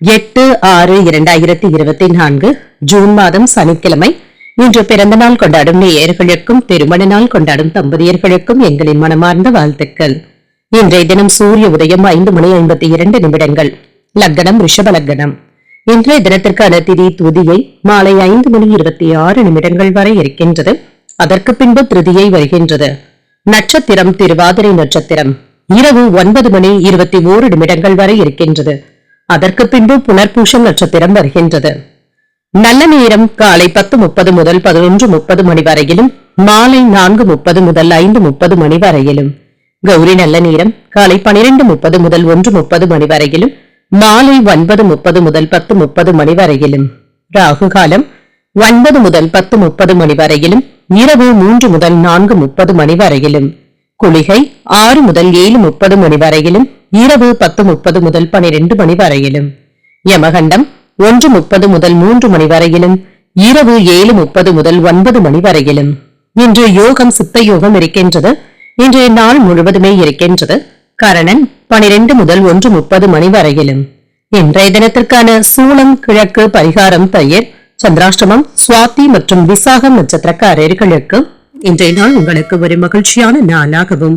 எட்டு ஆறு இரண்டாயிரத்தி இருபத்தி நான்கு ஜூன் மாதம் சனிக்கிழமை. இன்று பிறந்த நாள் கொண்டாடும் நேயர்களுக்கும் திருமண நாள் கொண்டாடும் தம்பதியர்களுக்கும் எங்களின் மனமார்ந்த வாழ்த்துக்கள். இன்றைய தினம் சூரிய உதயம் ஐந்து மணி ஐம்பத்தி இரண்டு நிமிடங்கள். லக்னம் ரிஷப லக்னம். இன்றைய தினத்திற்கான திதி துதியை மாலை ஐந்து மணி இருபத்தி ஆறு நிமிடங்கள் வரை இருக்கின்றது. அதற்கு பின்பு திருதியை வருகின்றது. நட்சத்திரம் திருவாதிரை நட்சத்திரம். இரவு ஒன்பது மணி இருபத்தி ஓரு நிமிடங்கள் வரை இருக்கின்றது. அதற்கு பின்பு புனர்பூஷம் நட்சத்திரம் வருகின்றது. நல்ல நேரம் காலை பத்து முப்பது முதல் பதினொன்று முப்பது மணி வரையிலும் மாலை நான்கு முப்பது முதல் ஐந்து முப்பது மணி வரையிலும். கௌரி நல்ல நேரம் காலை பனிரெண்டு முப்பது முதல் ஒன்று முப்பது மணி வரையிலும் மாலை ஒன்பது முப்பது முதல் பத்து முப்பது மணி வரையிலும். ராகு காலம் ஒன்பது முதல் பத்து முப்பது மணி வரையிலும் இரவு மூன்று முதல் நான்கு முப்பது மணி வரையிலும். குளிகை ஆறு முதல் ஏழு முப்பது மணி வரையிலும் இரவு பத்து முப்பது முதல் பனிரெண்டு மணி வரையிலும். யமகண்டம் ஒன்று முப்பது முதல் மூன்று மணி வரையிலும். இரவு ஏழு முப்பது முதல் ஒன்பது மணி வரையிலும். இன்று யோகம் சித்த யோகம் இருக்கின்றது. இன்றைய நாள் முழுவதுமே இருக்கின்றது. கரணன் பனிரெண்டு முதல் ஒன்று முப்பது மணி வரையிலும். இன்றைய தினத்திற்கான சூளம் கிழக்கு பரிகாரம் பெயர் சந்திராஷ்டமம் சுவாதி மற்றும் விசாகம் நட்சத்திரக்காரர்களுக்கு இன்றைய நாள் உங்களுக்கு ஒரு மகிழ்ச்சியான நாளாகவும்